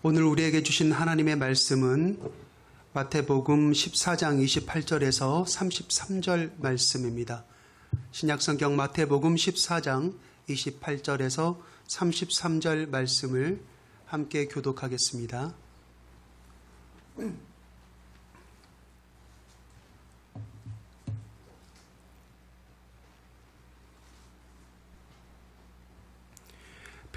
오늘 우리에게 주신 하나님의 말씀은 마태복음 14장 28절에서 33절 말씀입니다. 신약성경 마태복음 14장 28절에서 33절 말씀을 함께 교독하겠습니다.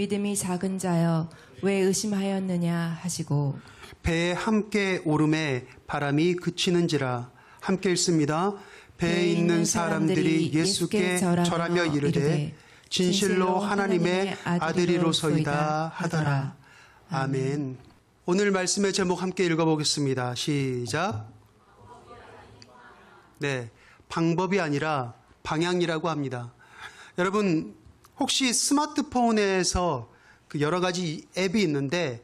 믿음이 작은 자여 왜 의심하였느냐 하시고 배에 함께 오름에 바람이 그치는지라 함께 읽습니다. 배에 있는 사람들이 예수께 절하며 이르되 진실로 하나님의 아들이로소이다 하더라. 아멘. 오늘 말씀의 제목 함께 읽어보겠습니다. 시작. 네. 방법이 아니라 방향이라고 합니다. 여러분, 혹시 스마트폰에서 그 여러 가지 앱이 있는데,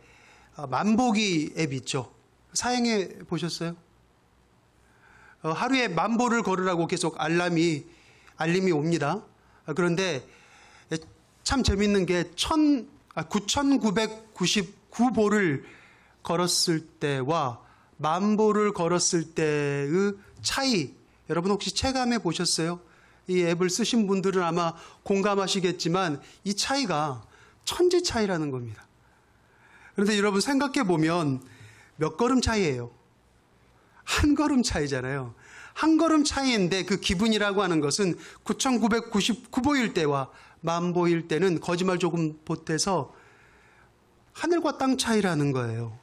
어, 만보기 앱 있죠? 사용해 보셨어요? 어, 하루에 만보를 걸으라고 계속 알람이, 알림이 옵니다. 어, 그런데 예, 참 재밌는 게 천, 아, 9,999보를 걸었을 때와 만보를 걸었을 때의 차이, 여러분 혹시 체감해 보셨어요? 이 앱을 쓰신 분들은 아마 공감하시겠지만 이 차이가 천지 차이라는 겁니다. 그런데 여러분 생각해 보면 몇 걸음 차이예요? 한 걸음 차이잖아요. 한 걸음 차이인데 그 기분이라고 하는 것은 9,999보일 때와 만보일 때는 거짓말 조금 보태서 하늘과 땅 차이라는 거예요.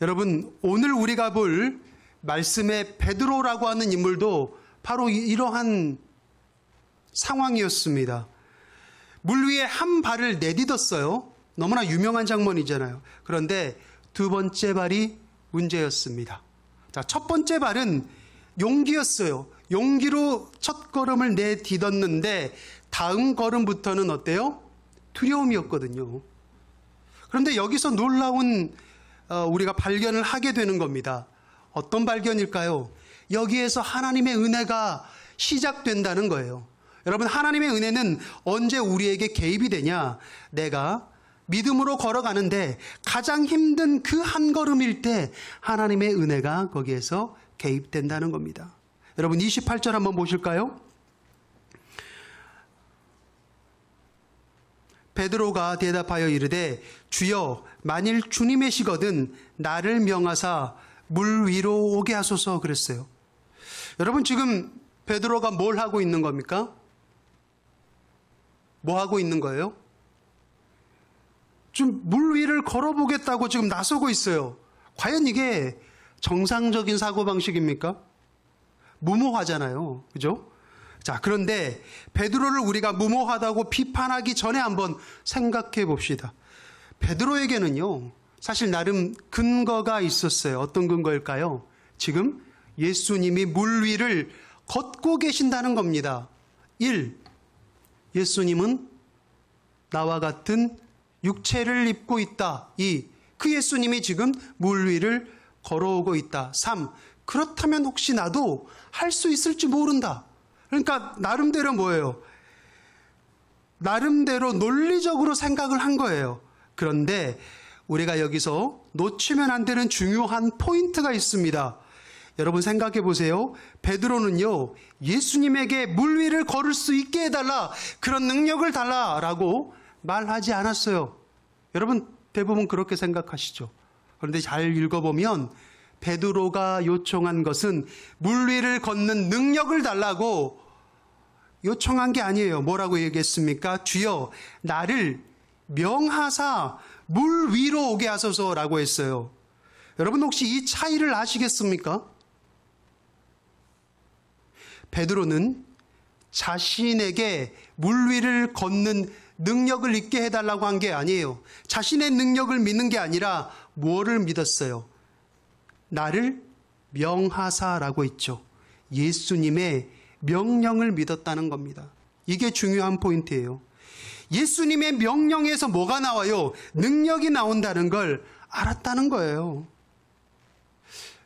여러분, 오늘 우리가 볼 말씀의 베드로라고 하는 인물도 바로 이- 이러한 상황이었습니다. 물 위에 한 발을 내딛었어요. 너무나 유명한 장면이잖아요. 그런데 두 번째 발이 문제였습니다. 자, 첫 번째 발은 용기였어요. 용기로 첫 걸음을 내딛었는데 다음 걸음부터는 어때요? 두려움이었거든요. 그런데 여기서 놀라운 어, 우리가 발견을 하게 되는 겁니다. 어떤 발견일까요? 여기에서 하나님의 은혜가 시작된다는 거예요. 여러분, 하나님의 은혜는 언제 우리에게 개입이 되냐? 내가 믿음으로 걸어가는데 가장 힘든 그 한 걸음일 때 하나님의 은혜가 거기에서 개입된다는 겁니다. 여러분, 28절 한번 보실까요? 베드로가 대답하여 이르되 주여 만일 주님이시거든 나를 명하사 물 위로 오게 하소서 그랬어요. 여러분 지금 베드로가 뭘 하고 있는 겁니까? 뭐 하고 있는 거예요? 좀 물 위를 걸어보겠다고 지금 나서고 있어요. 과연 이게 정상적인 사고방식입니까? 무모하잖아요. 그죠? 자, 그런데 베드로를 우리가 무모하다고 비판하기 전에 한번 생각해 봅시다. 베드로에게는요, 사실 나름 근거가 있었어요. 어떤 근거일까요? 지금 예수님이 물 위를 걷고 계신다는 겁니다. 1. 예수님은 나와 같은 육체를 입고 있다. 2. 그 예수님이 지금 물 위를 걸어오고 있다. 3. 그렇다면 혹시 나도 할 수 있을지 모른다. 그러니까 나름대로 뭐예요? 나름대로 논리적으로 생각을 한 거예요. 그런데 우리가 여기서 놓치면 안 되는 중요한 포인트가 있습니다. 여러분 생각해 보세요. 베드로는요, 예수님에게 물 위를 걸을 수 있게 해달라, 그런 능력을 달라라고 말하지 않았어요. 여러분 대부분 그렇게 생각하시죠. 그런데 잘 읽어보면 베드로가 요청한 것은 물 위를 걷는 능력을 달라고 요청한 게 아니에요. 뭐라고 얘기했습니까? 주여, 나를 명하사 물 위로 오게 하소서라고 했어요. 여러분 혹시 이 차이를 아시겠습니까? 베드로는 자신에게 물 위를 걷는 능력을 있게 해달라고 한 게 아니에요. 자신의 능력을 믿는 게 아니라 무엇을 믿었어요? 나를 명하사라고 했죠. 예수님의 명령을 믿었다는 겁니다. 이게 중요한 포인트예요. 예수님의 명령에서 뭐가 나와요? 능력이 나온다는 걸 알았다는 거예요.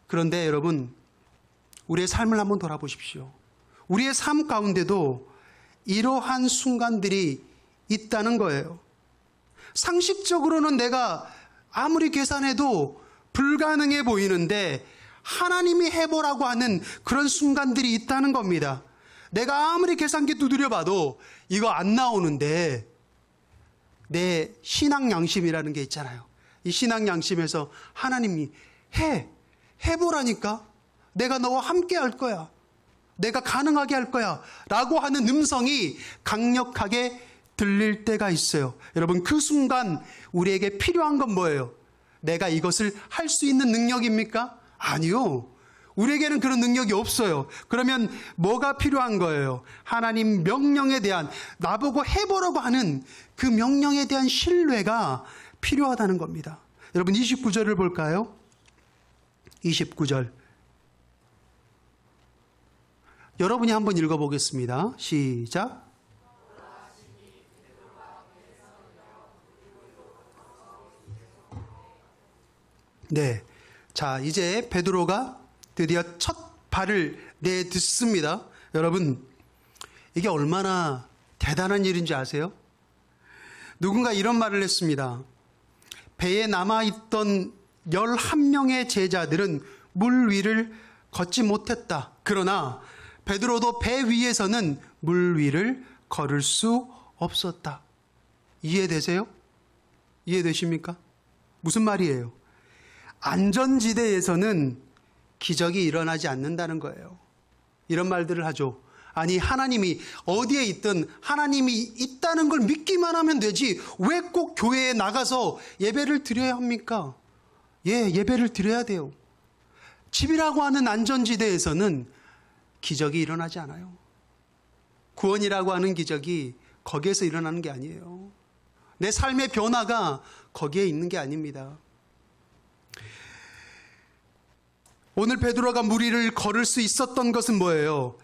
그런데 여러분, 우리의 삶을 한번 돌아보십시오. 우리의 삶 가운데도 이러한 순간들이 있다는 거예요. 상식적으로는 내가 아무리 계산해도 불가능해 보이는데 하나님이 해보라고 하는 그런 순간들이 있다는 겁니다. 내가 아무리 계산기 두드려 봐도 이거 안 나오는데 내 신앙 양심이라는 게 있잖아요. 이 신앙 양심에서 하나님이 해, 해보라니까 내가 너와 함께 할 거야. 내가 가능하게 할 거야. 라고 하는 음성이 강력하게 들릴 때가 있어요. 여러분, 그 순간 우리에게 필요한 건 뭐예요? 내가 이것을 할 수 있는 능력입니까? 아니요. 우리에게는 그런 능력이 없어요. 그러면 뭐가 필요한 거예요? 하나님 명령에 대한, 나보고 해보라고 하는 그 명령에 대한 신뢰가 필요하다는 겁니다. 여러분, 29절을 볼까요? 29절. 여러분이 한번 읽어보겠습니다. 시작. 네. 자, 이제 베드로가 드디어 첫 발을 내딛습니다. 여러분, 이게 얼마나 대단한 일인지 아세요? 누군가 이런 말을 했습니다. 배에 남아있던 11명의 제자들은 물 위를 걷지 못했다. 그러나 베드로도 배 위에서는 물 위를 걸을 수 없었다. 이해되세요? 이해되십니까? 무슨 말이에요? 안전지대에서는 기적이 일어나지 않는다는 거예요. 이런 말들을 하죠. 아니, 하나님이 어디에 있든 하나님이 있다는 걸 믿기만 하면 되지. 왜 꼭 교회에 나가서 예배를 드려야 합니까? 예, 예배를 드려야 돼요. 집이라고 하는 안전지대에서는 기적이 일어나지 않아요. 구원이라고 하는 기적이 거기에서 일어나는 게 아니에요. 내 삶의 변화가 거기에 있는 게 아닙니다. 오늘 베드로가 무리를 걸을 수 있었던 것은 뭐예요?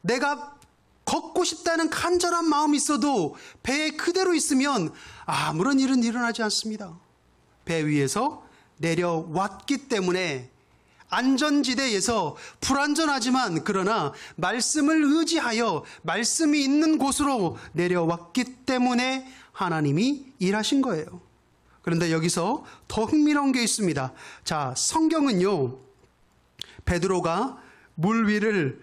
내가 걷고 싶다는 간절한 마음이 있어도 배에 그대로 있으면 아무런 일은 일어나지 않습니다. 배 위에서 내려왔기 때문에 안전지대에서 불안전하지만 그러나 말씀을 의지하여 말씀이 있는 곳으로 내려왔기 때문에 하나님이 일하신 거예요. 그런데 여기서 더 흥미로운 게 있습니다. 자, 성경은요, 베드로가 물 위를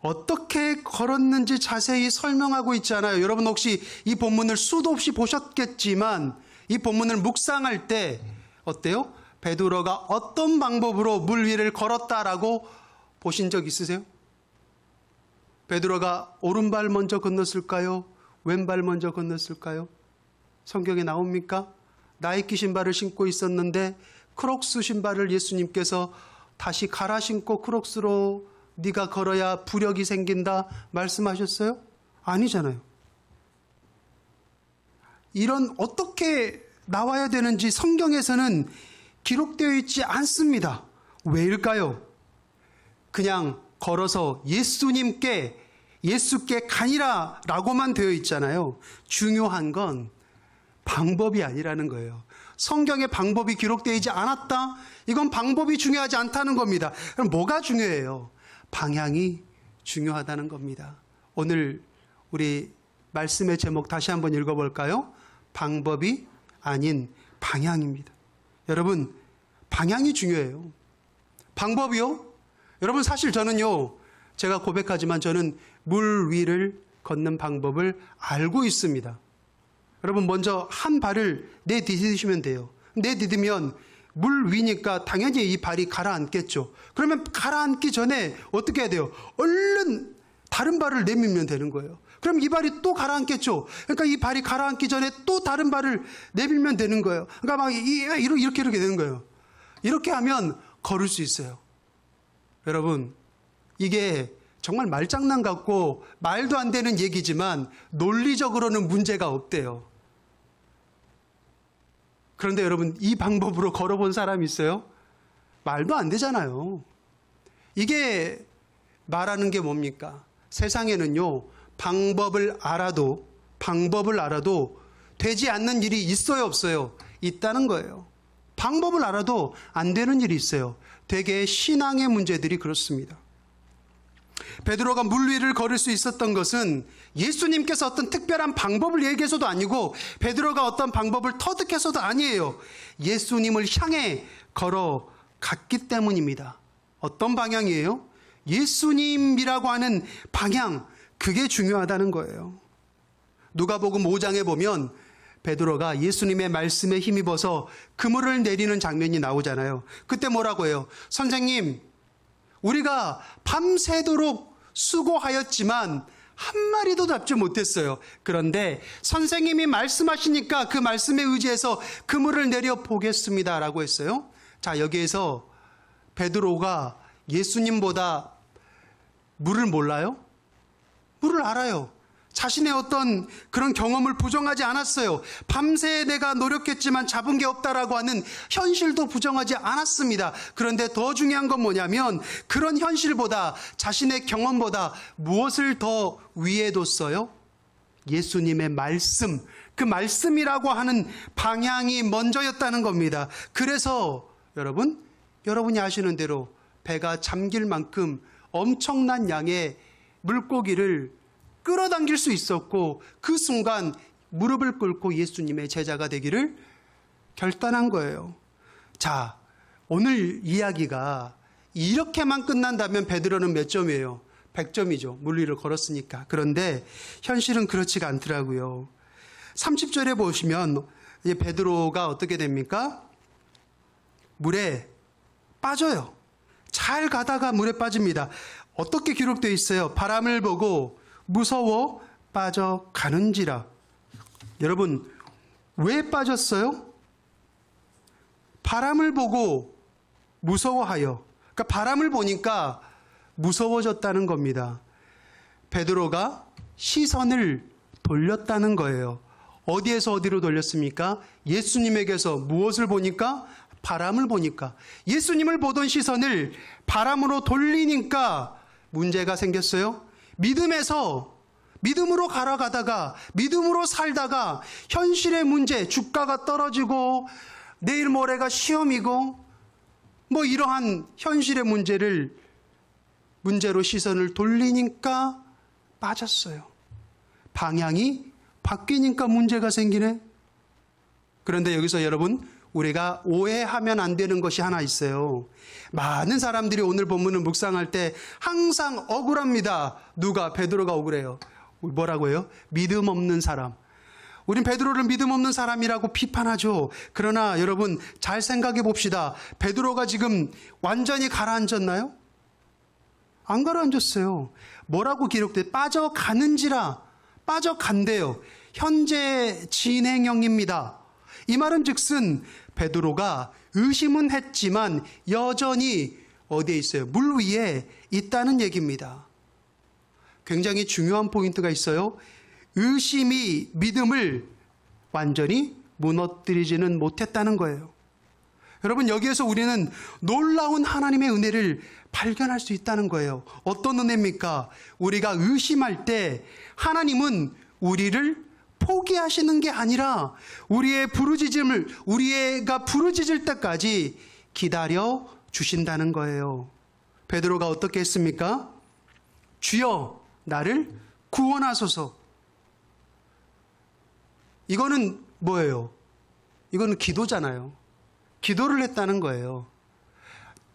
어떻게 걸었는지 자세히 설명하고 있잖아요. 여러분 혹시 이 본문을 수도 없이 보셨겠지만 이 본문을 묵상할 때 어때요? 베드로가 어떤 방법으로 물 위를 걸었다라고 보신 적 있으세요? 베드로가 오른발 먼저 건넜을까요? 왼발 먼저 건넜을까요? 성경에 나옵니까? 나이키 신발을 신고 있었는데 크록스 신발을 예수님께서 다시 갈아 신고 크록스로 네가 걸어야 부력이 생긴다 말씀하셨어요? 아니잖아요. 이런 어떻게 나와야 되는지 성경에서는 기록되어 있지 않습니다. 왜일까요? 그냥 걸어서 예수님께 예수께 가니라 라고만 되어 있잖아요. 중요한 건 방법이 아니라는 거예요. 성경에 방법이 기록되어 있지 않았다? 이건 방법이 중요하지 않다는 겁니다. 그럼 뭐가 중요해요? 방향이 중요하다는 겁니다. 오늘 우리 말씀의 제목 다시 한번 읽어볼까요? 방법이 아닌 방향입니다. 여러분, 방향이 중요해요. 방법이요? 여러분, 사실 저는요, 제가 고백하지만 저는 물 위를 걷는 방법을 알고 있습니다. 여러분, 먼저 한 발을 내디디시면 돼요. 내디디면 물 위니까 당연히 이 발이 가라앉겠죠. 그러면 가라앉기 전에 어떻게 해야 돼요? 얼른 다른 발을 내밀면 되는 거예요. 그럼 이 발이 또 가라앉겠죠. 그러니까 이 발이 가라앉기 전에 또 다른 발을 내밀면 되는 거예요. 그러니까 막 이렇게 이렇게 되는 거예요. 이렇게 하면 걸을 수 있어요. 여러분, 이게 정말 말장난 같고 말도 안 되는 얘기지만 논리적으로는 문제가 없대요. 그런데 여러분, 이 방법으로 걸어본 사람이 있어요? 말도 안 되잖아요. 이게 말하는 게 뭡니까? 세상에는요, 방법을 알아도, 방법을 알아도 되지 않는 일이 있어요, 없어요? 있다는 거예요. 방법을 알아도 안 되는 일이 있어요. 되게 신앙의 문제들이 그렇습니다. 베드로가 물 위를 걸을 수 있었던 것은 예수님께서 어떤 특별한 방법을 얘기해서도 아니고 베드로가 어떤 방법을 터득해서도 아니에요. 예수님을 향해 걸어갔기 때문입니다. 어떤 방향이에요? 예수님이라고 하는 방향, 그게 중요하다는 거예요. 누가복음 5장에 보면 베드로가 예수님의 말씀에 힘입어서 그물을 내리는 장면이 나오잖아요. 그때 뭐라고 해요? 선생님, 우리가 밤새도록 수고하였지만 한 마리도 잡지 못했어요. 그런데 선생님이 말씀하시니까 그 말씀에 의지해서 그물을 내려 보겠습니다라고 했어요. 자, 여기에서 베드로가 예수님보다 물을 몰라요? 물을 알아요. 자신의 어떤 그런 경험을 부정하지 않았어요. 밤새 내가 노력했지만 잡은 게 없다라고 하는 현실도 부정하지 않았습니다. 그런데 더 중요한 건 뭐냐면 그런 현실보다 자신의 경험보다 무엇을 더 위에 뒀어요? 예수님의 말씀. 그 말씀이라고 하는 방향이 먼저였다는 겁니다. 그래서 여러분, 여러분이 아시는 대로 배가 잠길 만큼 엄청난 양의 물고기를 끌어당길 수 있었고 그 순간 무릎을 꿇고 예수님의 제자가 되기를 결단한 거예요. 자, 오늘 이야기가 이렇게만 끝난다면 베드로는 몇 점이에요? 100점이죠. 물리를 걸었으니까. 그런데 현실은 그렇지가 않더라고요. 30절에 보시면 베드로가 어떻게 됩니까? 물에 빠져요. 잘 가다가 물에 빠집니다. 어떻게 기록되어 있어요? 바람을 보고 무서워 빠져가는지라. 여러분, 왜 빠졌어요? 바람을 보고 무서워하여. 그러니까 바람을 보니까 무서워졌다는 겁니다. 베드로가 시선을 돌렸다는 거예요. 어디에서 어디로 돌렸습니까? 예수님에게서 무엇을 보니까? 바람을 보니까. 예수님을 보던 시선을 바람으로 돌리니까 문제가 생겼어요. 믿음에서 믿음으로 갈아가다가 믿음으로 살다가 현실의 문제, 주가가 떨어지고 내일 모레가 시험이고 뭐 이러한 현실의 문제를 문제로 시선을 돌리니까 빠졌어요. 방향이 바뀌니까 문제가 생기네. 그런데 여기서 여러분 우리가 오해하면 안 되는 것이 하나 있어요. 많은 사람들이 오늘 본문을 묵상할 때 항상 억울합니다. 누가 베드로가 억울해요. 뭐라고 해요? 믿음 없는 사람. 우린 베드로를 믿음 없는 사람이라고 비판하죠. 그러나 여러분 잘 생각해 봅시다. 베드로가 지금 완전히 가라앉았나요? 안 가라앉았어요. 뭐라고 기록돼? 빠져가는지라 빠져간대요. 현재 진행형입니다. 이 말은 즉슨 베드로가 의심은 했지만 여전히 어디에 있어요? 물 위에 있다는 얘기입니다. 굉장히 중요한 포인트가 있어요. 의심이 믿음을 완전히 무너뜨리지는 못했다는 거예요. 여러분, 여기에서 우리는 놀라운 하나님의 은혜를 발견할 수 있다는 거예요. 어떤 은혜입니까? 우리가 의심할 때 하나님은 우리를 포기하시는 게 아니라 우리의 부르짖음을 우리가 부르짖을 때까지 기다려 주신다는 거예요. 베드로가 어떻게 했습니까? 주여 나를 구원하소서. 이거는 뭐예요? 이거는 기도잖아요. 기도를 했다는 거예요.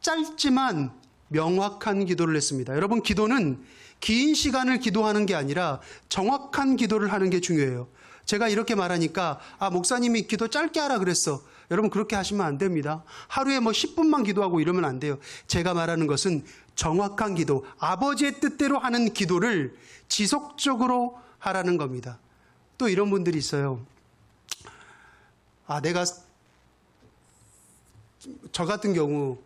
짧지만 명확한 기도를 했습니다. 여러분, 기도는 긴 시간을 기도하는 게 아니라 정확한 기도를 하는 게 중요해요. 제가 이렇게 말하니까, 아, 목사님이 기도 짧게 하라 그랬어. 여러분, 그렇게 하시면 안 됩니다. 하루에 뭐 10분만 기도하고 이러면 안 돼요. 제가 말하는 것은 정확한 기도, 아버지의 뜻대로 하는 기도를 지속적으로 하라는 겁니다. 또 이런 분들이 있어요. 아, 내가 저 같은 경우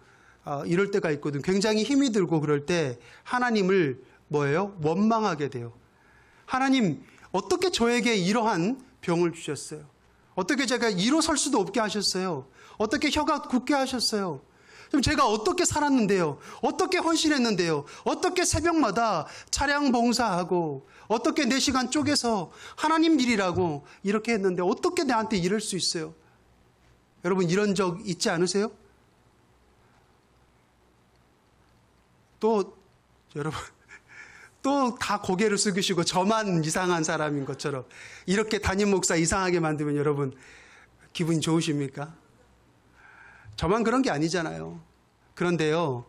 아, 이럴 때가 있거든. 굉장히 힘이 들고 그럴 때 하나님을 뭐예요? 원망하게 돼요. 하나님 어떻게 저에게 이러한 병을 주셨어요? 어떻게 제가 일어설 수도 없게 하셨어요? 어떻게 혀가 굳게 하셨어요? 그럼 제가 어떻게 살았는데요? 어떻게 헌신했는데요? 어떻게 새벽마다 차량 봉사하고 어떻게 내 시간 쪼개서 하나님 일이라고 이렇게 했는데 어떻게 내한테 이럴 수 있어요? 여러분 이런 적 있지 않으세요? 또 여러분 또 다 고개를 숙이시고 저만 이상한 사람인 것처럼 이렇게 담임 목사 이상하게 만들면 여러분 기분이 좋으십니까? 저만 그런 게 아니잖아요. 그런데요.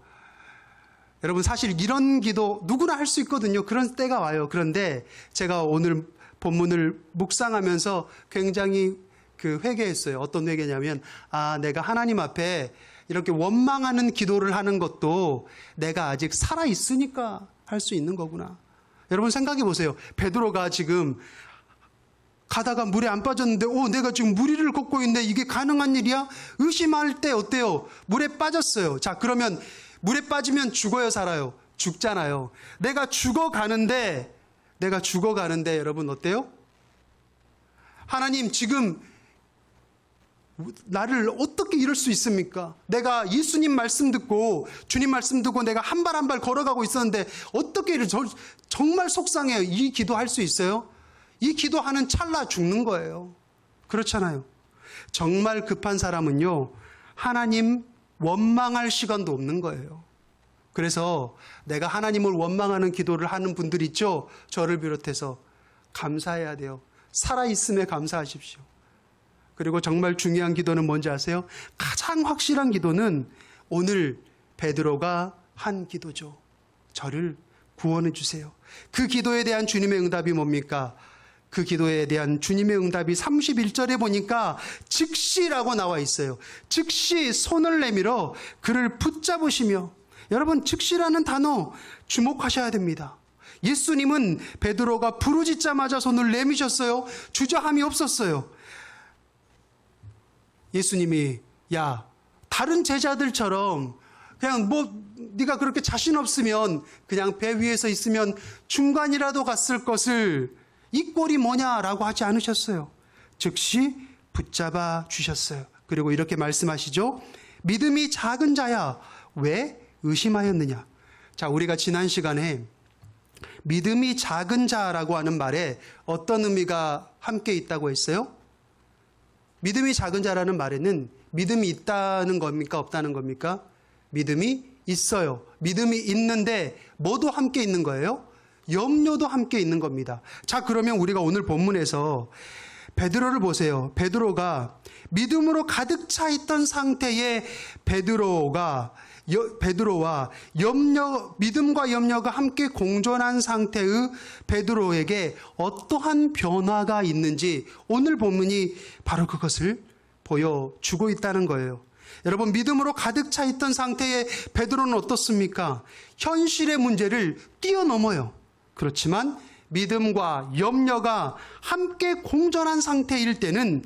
여러분 사실 이런 기도 누구나 할 수 있거든요. 그런 때가 와요. 그런데 제가 오늘 본문을 묵상하면서 굉장히 그 회개했어요. 어떤 회개냐면 아, 내가 하나님 앞에 이렇게 원망하는 기도를 하는 것도 내가 아직 살아 있으니까 할 수 있는 거구나. 여러분 생각해 보세요. 베드로가 지금 가다가 물에 안 빠졌는데, 오, 내가 지금 물 위를 걷고 있는데 이게 가능한 일이야? 의심할 때 어때요? 물에 빠졌어요. 자, 그러면 물에 빠지면 죽어요, 살아요? 죽잖아요. 내가 죽어가는데, 내가 죽어가는데 여러분 어때요? 하나님 지금 나를 어떻게 이럴 수 있습니까? 내가 예수님 말씀 듣고 주님 말씀 듣고 내가 한 발 한발 걸어가고 있었는데 어떻게 이를 저, 정말 속상해요. 이 기도할 수 있어요? 이 기도하는 찰나 죽는 거예요. 그렇잖아요. 정말 급한 사람은요. 하나님 원망할 시간도 없는 거예요. 그래서 내가 하나님을 원망하는 기도를 하는 분들 있죠? 저를 비롯해서 감사해야 돼요. 살아있음에 감사하십시오. 그리고 정말 중요한 기도는 뭔지 아세요? 가장 확실한 기도는 오늘 베드로가 한 기도죠. 저를 구원해 주세요. 그 기도에 대한 주님의 응답이 뭡니까? 그 기도에 대한 주님의 응답이 31절에 보니까 즉시라고 나와 있어요. 즉시 손을 내밀어 그를 붙잡으시며 여러분 즉시라는 단어 주목하셔야 됩니다. 예수님은 베드로가 부르짖자마자 손을 내미셨어요. 주저함이 없었어요. 예수님이 야 다른 제자들처럼 그냥 뭐 네가 그렇게 자신 없으면 그냥 배 위에서 있으면 중간이라도 갔을 것을 이 꼴이 뭐냐라고 하지 않으셨어요. 즉시 붙잡아 주셨어요. 그리고 이렇게 말씀하시죠. 믿음이 작은 자야 왜 의심하였느냐? 자, 우리가 지난 시간에 믿음이 작은 자라고 하는 말에 어떤 의미가 함께 있다고 했어요? 믿음이 작은 자라는 말에는 믿음이 있다는 겁니까? 없다는 겁니까? 믿음이 있어요. 믿음이 있는데 뭐도 함께 있는 거예요? 염려도 함께 있는 겁니다. 자, 그러면 우리가 오늘 본문에서 베드로를 보세요. 베드로가 믿음으로 가득 차 있던 상태의 베드로가 여- 베드로와 염려 믿음과 염려가 함께 공존한 상태의 베드로에게 어떠한 변화가 있는지 오늘 본문이 바로 그것을 보여주고 있다는 거예요. 여러분 믿음으로 가득 차 있던 상태의 베드로는 어떻습니까? 현실의 문제를 뛰어넘어요. 그렇지만 믿음과 염려가 함께 공존한 상태일 때는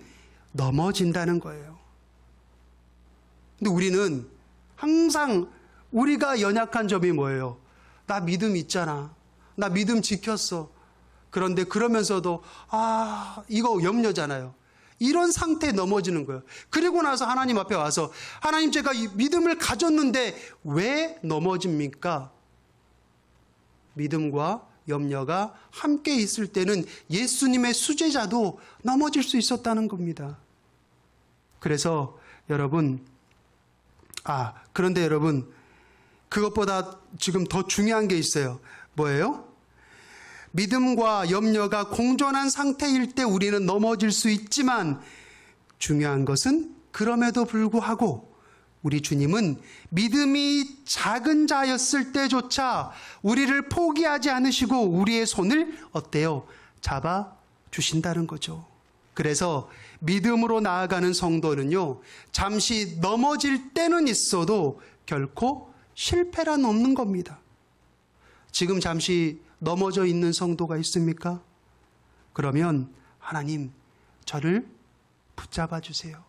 넘어진다는 거예요. 근데 우리는 항상 우리가 연약한 점이 뭐예요? 나 믿음 있잖아. 나 믿음 지켰어. 그런데 그러면서도 아, 이거 염려잖아요. 이런 상태에 넘어지는 거예요. 그리고 나서 하나님 앞에 와서 하나님 제가 이 믿음을 가졌는데 왜 넘어집니까? 믿음과 염려가 함께 있을 때는 예수님의 수제자도 넘어질 수 있었다는 겁니다. 그래서 여러분, 아, 그런데 여러분, 그것보다 지금 더 중요한 게 있어요. 뭐예요? 믿음과 염려가 공존한 상태일 때 우리는 넘어질 수 있지만 중요한 것은 그럼에도 불구하고 우리 주님은 믿음이 작은 자였을 때조차 우리를 포기하지 않으시고 우리의 손을 어때요? 잡아 주신다는 거죠. 그래서 믿음으로 나아가는 성도는요, 잠시 넘어질 때는 있어도 결코 실패란 없는 겁니다. 지금 잠시 넘어져 있는 성도가 있습니까? 그러면 하나님, 저를 붙잡아 주세요.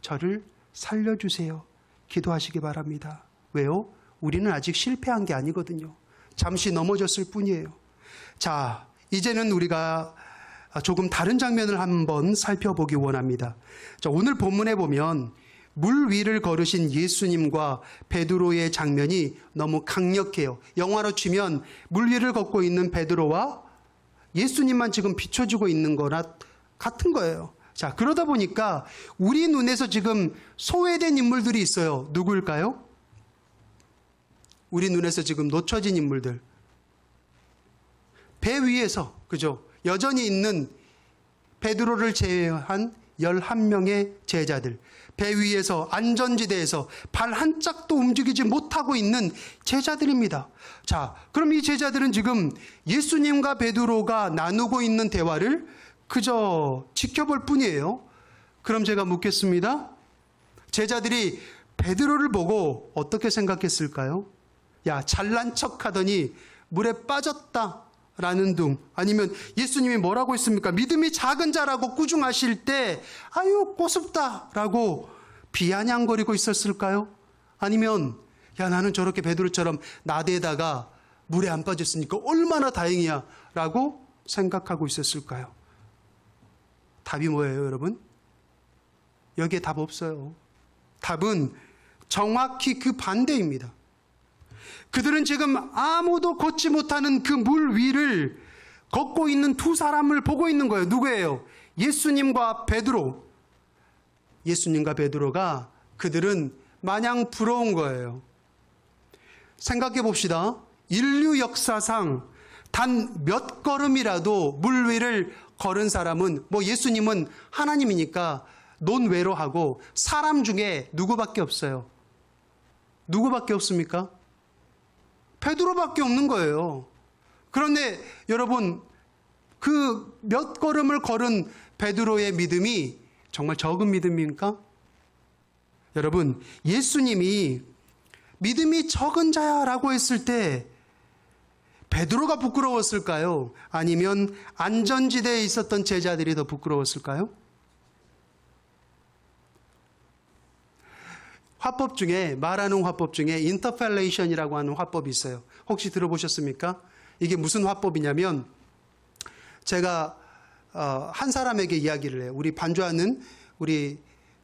저를 살려 주세요. 기도하시기 바랍니다. 왜요? 우리는 아직 실패한 게 아니거든요. 잠시 넘어졌을 뿐이에요. 자, 이제는 우리가 조금 다른 장면을 한번 살펴보기 원합니다. 자, 오늘 본문에 보면 물 위를 걸으신 예수님과 베드로의 장면이 너무 강력해요. 영화로 치면 물 위를 걷고 있는 베드로와 예수님만 지금 비춰지고 있는 거나 같은 거예요. 자, 그러다 보니까 우리 눈에서 지금 소외된 인물들이 있어요. 누구일까요? 우리 눈에서 지금 놓쳐진 인물들. 배 위에서, 그죠? 여전히 있는 베드로를 제외한 11명의 제자들. 배 위에서 안전지대에서 발 한 짝도 움직이지 못하고 있는 제자들입니다. 자, 그럼 이 제자들은 지금 예수님과 베드로가 나누고 있는 대화를 그저 지켜볼 뿐이에요. 그럼 제가 묻겠습니다. 제자들이 베드로를 보고 어떻게 생각했을까요? 야, 잘난 척 하더니 물에 빠졌다. 라는 둥 아니면 예수님이 뭐라고 했습니까? 믿음이 작은 자라고 꾸중하실 때 아유 꼬습다라고 비아냥거리고 있었을까요? 아니면 야 나는 저렇게 베드로처럼 나대다가 물에 안 빠졌으니까 얼마나 다행이야라고 생각하고 있었을까요? 답이 뭐예요, 여러분? 여기에 답 없어요. 답은 정확히 그 반대입니다. 그들은 지금 아무도 걷지 못하는 그 물 위를 걷고 있는 두 사람을 보고 있는 거예요. 누구예요? 예수님과 베드로. 예수님과 베드로가 그들은 마냥 부러운 거예요. 생각해 봅시다. 인류 역사상 단 몇 걸음이라도 물 위를 걸은 사람은 뭐 예수님은 하나님이니까 논외로 하고 사람 중에 누구밖에 없어요. 누구밖에 없습니까? 베드로밖에 없는 거예요. 그런데 여러분 그 몇 걸음을 걸은 베드로의 믿음이 정말 적은 믿음입니까? 여러분 예수님이 믿음이 적은 자야라고 했을 때 베드로가 부끄러웠을까요? 아니면 안전지대에 있었던 제자들이 더 부끄러웠을까요? 화법 중에 말하는 화법 중에 인터펠레이션이라고 하는 화법이 있어요. 혹시 들어보셨습니까? 이게 무슨 화법이냐면 제가 어, 한 사람에게 이야기를 해요. 우리 반주하는 우리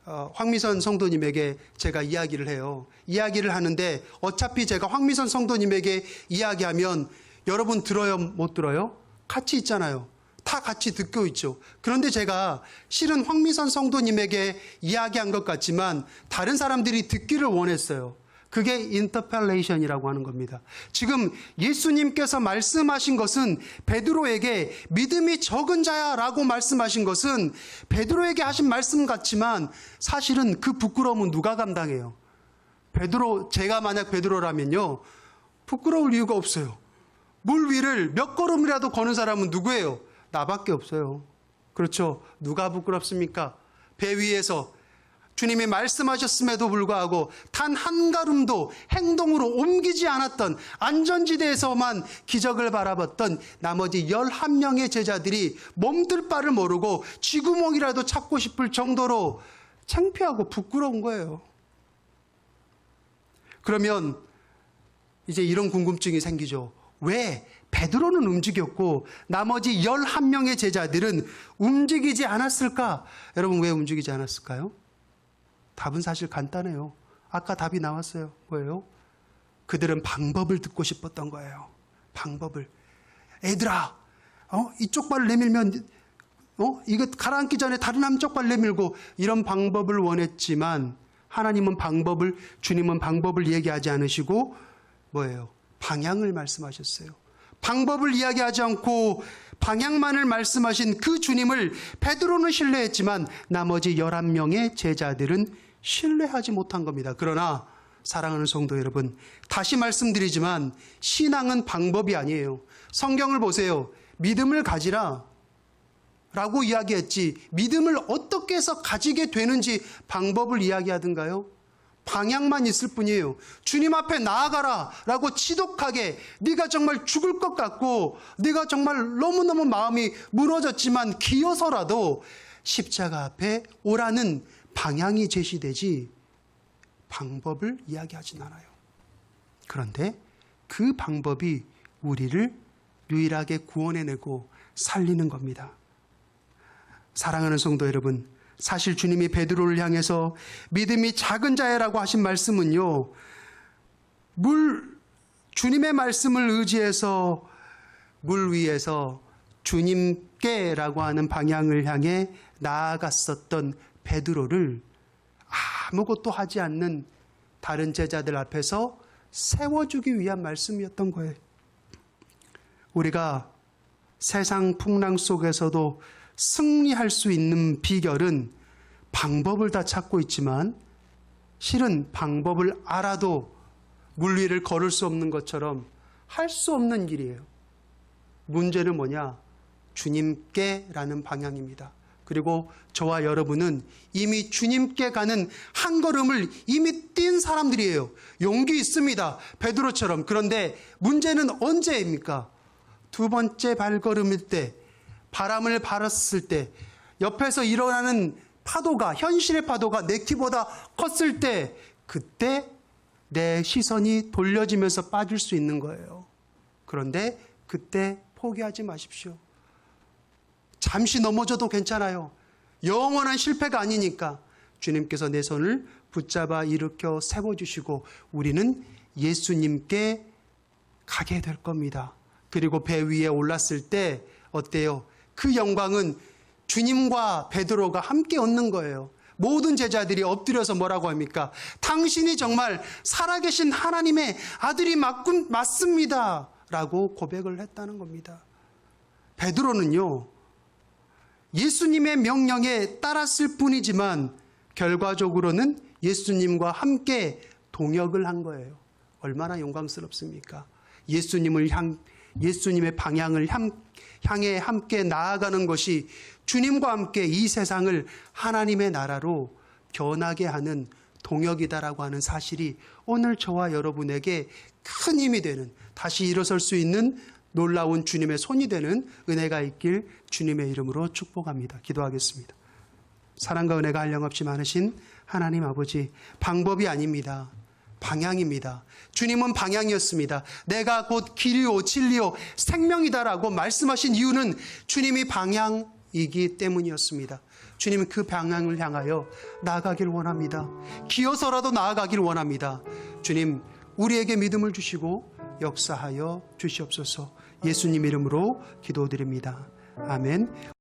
어, 황미선 성도님에게 제가 이야기를 해요. 이야기를 하는데 어차피 제가 황미선 성도님에게 이야기하면 여러분 들어요, 못 들어요? 같이 있잖아요. 다 같이 듣고 있죠. 그런데 제가 실은 황미선 성도님에게 이야기한 것 같지만 다른 사람들이 듣기를 원했어요. 그게 인터펠레이션이라고 하는 겁니다. 지금 예수님께서 말씀하신 것은 베드로에게 믿음이 적은 자야라고 말씀하신 것은 베드로에게 하신 말씀 같지만 사실은 그 부끄러움은 누가 감당해요? 베드로 제가 만약 베드로라면요. 부끄러울 이유가 없어요. 물 위를 몇 걸음이라도 거는 사람은 누구예요? 나밖에 없어요. 그렇죠. 누가 부끄럽습니까? 배 위에서 주님이 말씀하셨음에도 불구하고 단 한 걸음도 행동으로 옮기지 않았던 안전지대에서만 기적을 바라봤던 나머지 11명의 제자들이 몸둘 바를 모르고 쥐구멍이라도 찾고 싶을 정도로 창피하고 부끄러운 거예요. 그러면 이제 이런 궁금증이 생기죠. 왜 베드로는 움직였고 나머지 11명의 제자들은 움직이지 않았을까? 여러분 왜 움직이지 않았을까요? 답은 사실 간단해요. 아까 답이 나왔어요. 뭐예요? 그들은 방법을 듣고 싶었던 거예요. 방법을. 애들아, 어? 이쪽 발을 내밀면, 어? 이거 가라앉기 전에 다른 한쪽 발 내밀고 이런 방법을 원했지만 하나님은 방법을, 주님은 방법을 얘기하지 않으시고 뭐예요? 방향을 말씀하셨어요. 방법을 이야기하지 않고 방향만을 말씀하신 그 주님을 베드로는 신뢰했지만 나머지 11명의 제자들은 신뢰하지 못한 겁니다. 그러나 사랑하는 성도 여러분, 다시 말씀드리지만 신앙은 방법이 아니에요. 성경을 보세요. 믿음을 가지라. 라고 이야기했지, 믿음을 어떻게 해서 가지게 되는지 방법을 이야기하든가요? 방향만 있을 뿐이에요. 주님 앞에 나아가라 라고 지독하게 네가 정말 죽을 것 같고 네가 정말 너무너무 마음이 무너졌지만 기어서라도 십자가 앞에 오라는 방향이 제시되지 방법을 이야기하진 않아요. 그런데 그 방법이 우리를 유일하게 구원해내고 살리는 겁니다. 사랑하는 성도 여러분, 사실 주님이 베드로를 향해서 믿음이 작은 자야라고 하신 말씀은요. 물 주님의 말씀을 의지해서 물 위에서 주님께라고 하는 방향을 향해 나아갔었던 베드로를 아무것도 하지 않는 다른 제자들 앞에서 세워주기 위한 말씀이었던 거예요. 우리가 세상 풍랑 속에서도 승리할 수 있는 비결은 방법을 다 찾고 있지만 실은 방법을 알아도 물 위를 걸을 수 없는 것처럼 할 수 없는 일이에요. 문제는 뭐냐? 주님께라는 방향입니다. 그리고 저와 여러분은 이미 주님께 가는 한 걸음을 이미 뛴 사람들이에요. 용기 있습니다. 베드로처럼. 그런데 문제는 언제입니까? 두 번째 발걸음일 때, 바람을 발았을 때, 옆에서 일어나는 파도가, 현실의 파도가 내 키보다 컸을 때, 그때 내 시선이 돌려지면서 빠질 수 있는 거예요. 그런데 그때 포기하지 마십시오. 잠시 넘어져도 괜찮아요. 영원한 실패가 아니니까 주님께서 내 손을 붙잡아 일으켜 세워주시고 우리는 예수님께 가게 될 겁니다. 그리고 배 위에 올랐을 때 어때요? 그 영광은 주님과 베드로가 함께 얻는 거예요. 모든 제자들이 엎드려서 뭐라고 합니까? 당신이 정말 살아계신 하나님의 아들이 맞군, 맞습니다. 라고 고백을 했다는 겁니다. 베드로는요, 예수님의 명령에 따랐을 뿐이지만 결과적으로는 예수님과 함께 동역을 한 거예요. 얼마나 영광스럽습니까? 예수님을 향, 예수님의 방향을 향, 향해 함께 나아가는 것이 주님과 함께 이 세상을 하나님의 나라로 변하게 하는 동역이다라고 하는 사실이 오늘 저와 여러분에게 큰 힘이 되는 다시 일어설 수 있는 놀라운 주님의 손이 되는 은혜가 있길 주님의 이름으로 축복합니다. 기도하겠습니다. 사랑과 은혜가 한량없이 많으신 하나님 아버지 방법이 아닙니다. 방향입니다. 주님은 방향이었습니다. 내가 곧 길이요 진리요 생명이다라고 말씀하신 이유는 주님이 방향이기 때문이었습니다. 주님은 그 방향을 향하여 나아가길 원합니다. 기어서라도 나아가길 원합니다. 주님 우리에게 믿음을 주시고 역사하여 주시옵소서. 예수님 이름으로 기도드립니다. 아멘.